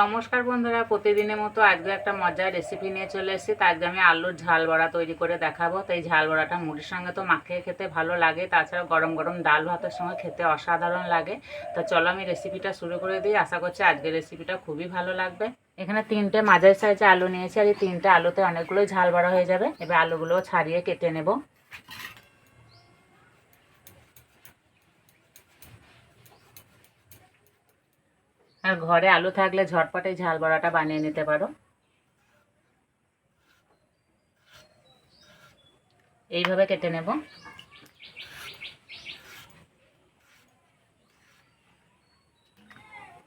নমস্কার বন্ধুরা, প্রতিদিনের মতো আজকে একটা মজার রেসিপি নিয়ে চলে এসেছি। তা আজকে আমি আলুর ঝাল বড়া তৈরি করে দেখাবো। তো এই ঝাল বড়াটা মুড়ির সঙ্গে তো মাখিয়ে খেতে ভালো লাগে তাছাড়া গরম গরম ডাল ভাতের সঙ্গে খেতে অসাধারণ লাগে। তো চলো আমি রেসিপিটা শুরু করে দিই। আশা করছি আজকের রেসিপিটা খুবই ভালো লাগবে। এখানে তিনটে মাঝারি সাইজে আলু নিয়েছি, আর এই তিনটে আলুতে অনেকগুলোই ঝাল বড়া হয়ে যাবে। এবার আলুগুলো ছাড়িয়ে কেটে নেব। আর ঘরে আলু থাকলে ঝটপটে ঝাল বড়াটা বানিয়ে নিতে পারো। এইভাবে কেটে নেব।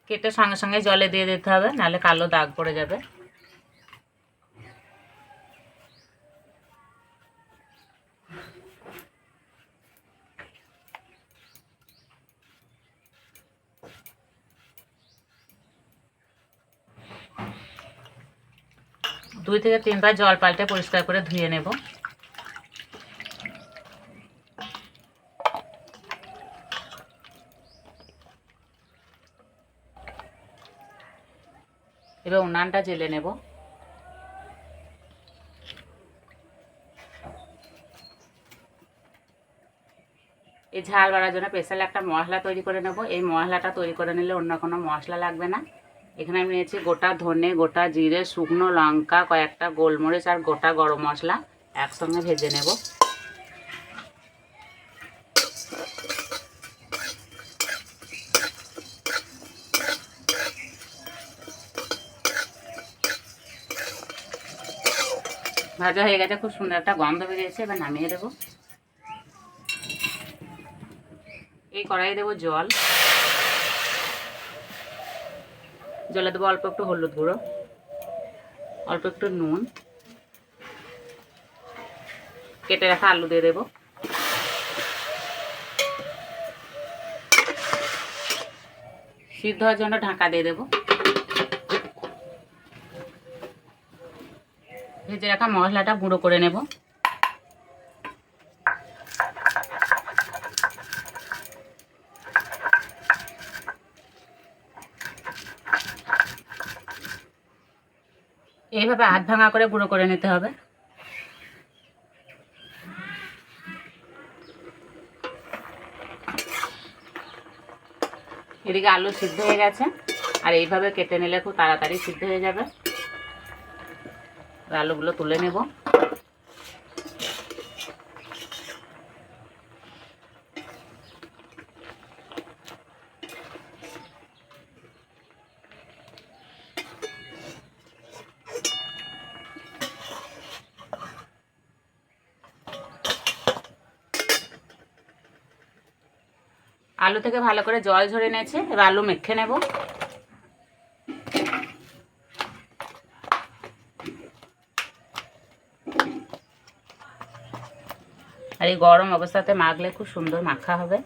কেটে সঙ্গে সঙ্গে জলে দিয়ে দিতে হবে, নাহলে কালো দাগ পড়ে যাবে। দুই থেকে তিনবার জল পাল্টে পরিষ্কার করে ধুয়ে নেব। এবার উনানটা জেলে নেব। এই ঝাল বাড়ার জন্য স্পেশাল একটা মশলা তৈরি করে নেব। এই মশলাটা তৈরি করে নিলে অন্য কোনো মশলা লাগবে না। এখানে আমি নিয়েছি গোটা ধনে, গোটা জিরে, শুকনো লঙ্কা, কয়েকটা গোলমরিচ আর গোটা গরম মশলা। একসঙ্গে ভেজে নেব। ভাজা হয়ে গেছে, খুব সুন্দর একটা গন্ধ বেরিয়েছে, এবার নামিয়ে দেবো। এই কড়াইয়ে দেবো জল। জলে দেবো অল্প একটু হলুদ গুঁড়ো, অল্প একটু নুন। কেটে রাখা আলু দিয়ে দেবো। সিদ্ধ হওয়ার জন্য ঢাকা দিয়ে দেবো। ভেজে রাখা মশলাটা গুঁড়ো করে নেব। এইভাবে হাত ভাঙা করে গুঁড়ো করে নিতে হবে। এদিকে আলু সিদ্ধ হয়ে গেছে, আর এইভাবে কেটে নিলে খুব তাড়াতাড়ি সিদ্ধ হয়ে যাবে। আলুগুলো তুলে নেব। আলু থেকে ভালো করে জল ঝরে নিয়েছে, এবার আলু মেখে নেব। আর এই গরম অবস্থাতে মাখলে খুব সুন্দর মাখা হবে।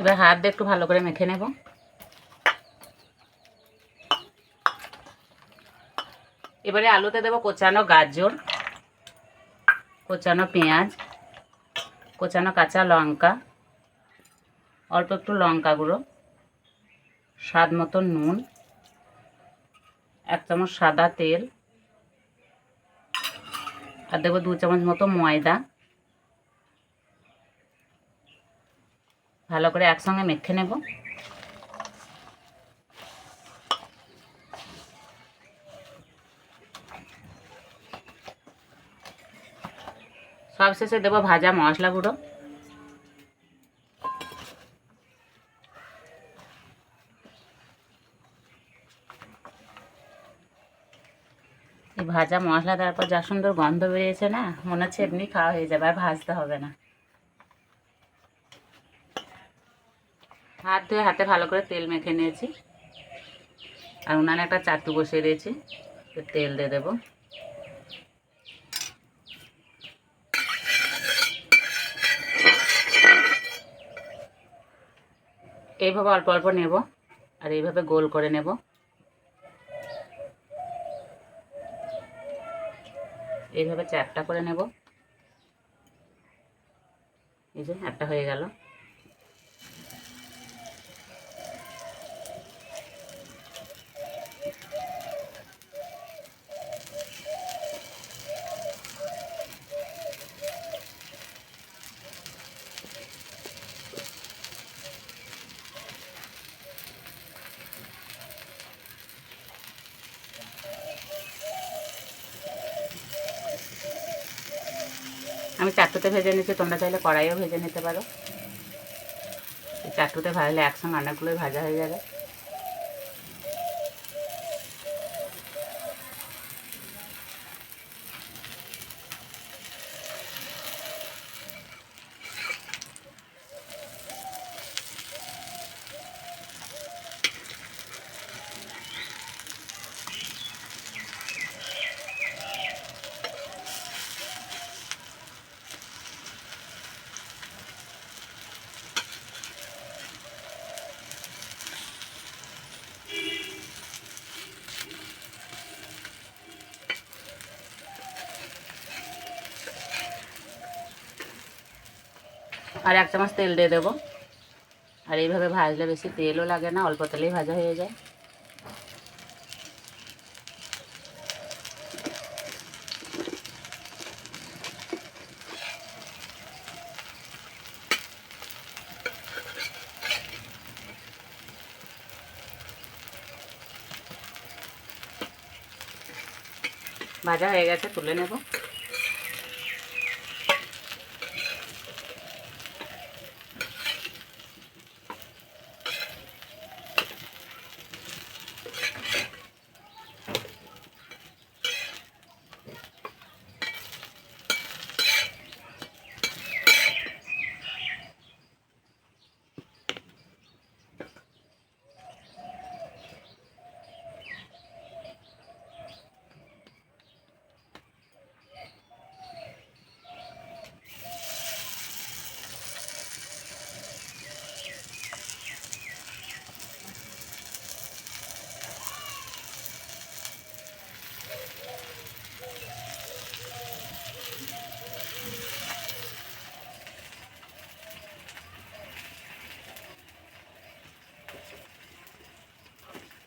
এবার হাত দিয়ে একটু ভালো করে মেখে নেব। এবারে আলুতে দেবো কোচানো গাজর, কোচানো পেঁয়াজ, কোচানো কাঁচা লঙ্কা, অল্প একটু লঙ্কা গুঁড়ো, স্বাদ মতো নুন, এক চামচ সাদা তেল, আর দেবো দু চামচ মতো ময়দা। ভালো করে একসঙ্গে মেখে নেব। সবশেষে দেবো ভাজা মশলা গুঁড়ো। এই ভাজা মশলা দেওয়ার পর যা সুন্দর গন্ধ বেরিয়েছে না, মনে হচ্ছে এমনি খাওয়া হয়ে যাবে, আর ভাজতে হবে না। হাত ধুয়ে হাতে ভালো করে তেল মেখে নিয়েছি। আর উনানে একটা চাটু বসিয়ে দিয়েছি তেল দিয়ে দেবো। এইভাবে অল্প অল্প নেব আর এইভাবে গোল করে নেব। এইভাবে চারটা করে নেব। এই যে একটা হয়ে গেল। আমি চারটুতে ভেজে নিচ্ছি, তোমরা চাইলে কড়াইও ভেজে নিতে পারো। চারটুতে ভাজলে একসঙ্গে অনেকগুলোই ভাজা হয়ে যাবে। আর এক চামচ তেল দিয়ে দেবো। আর এইভাবে ভাজলে বেশি তেলও লাগে না, অল্প তেলেই ভাজা হয়ে যায়। ভাজা হয়ে গেছে, তুলে নেব।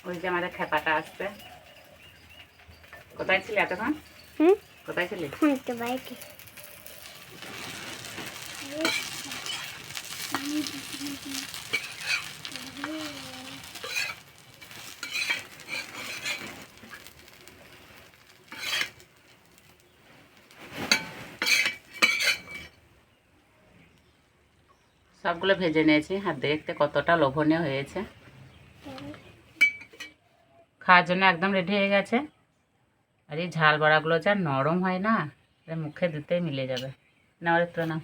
ওই যে আমাদের খেপাটা আসছে। কোথায় ছিলি এতক্ষণ? হুম? কোথায় ছিলি? সবগুলো ভেজে নিয়েছি। আর দেখতে কতটা লোভনীয় হয়েছে। খাওয়ার জন্য একদম রেডি হয়ে গেছে। আর এই ঝাল বড়াগুলো যা নরম হয় না মুখে দিতেই মিলে যাবে। না ওর তো না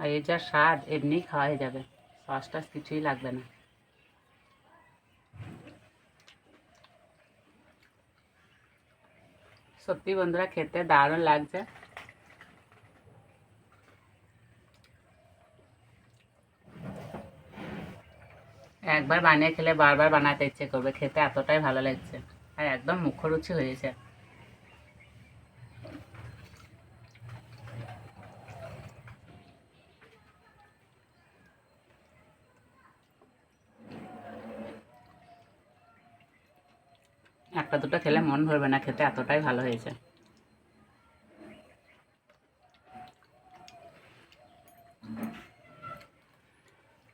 আর এই যা স্বাদ এমনি খাওয়াই যাবে। সস টস কিছুই লাগবে না। সত্যি বন্ধুরা, খেতে দারুণ লাগছে। একবার বানিয়ে খেলে বারবার বানাতে ইচ্ছে করবে, খেতে এতটাই ভালো লাগছে। আর একদম মুখরুচি হয়েছে একটা দুটো খেলে মন ভরবে না, খেতে এতটাই ভালো হয়েছে।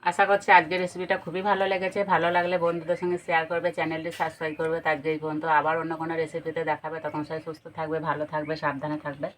আশা করছি আজকের রেসিপিটা খুবই ভালো লেগেছে। ভালো লাগলে বন্ধুদের সঙ্গে শেয়ার করবে চ্যানেলটি সাবস্ক্রাইব করবে। তার যেই পর্যন্ত আবার অন্য কোনো রেসিপিতে দেখাবে। তখন সবাই সুস্থ থাকবে, ভালো থাকবে, সাবধানে থাকবে।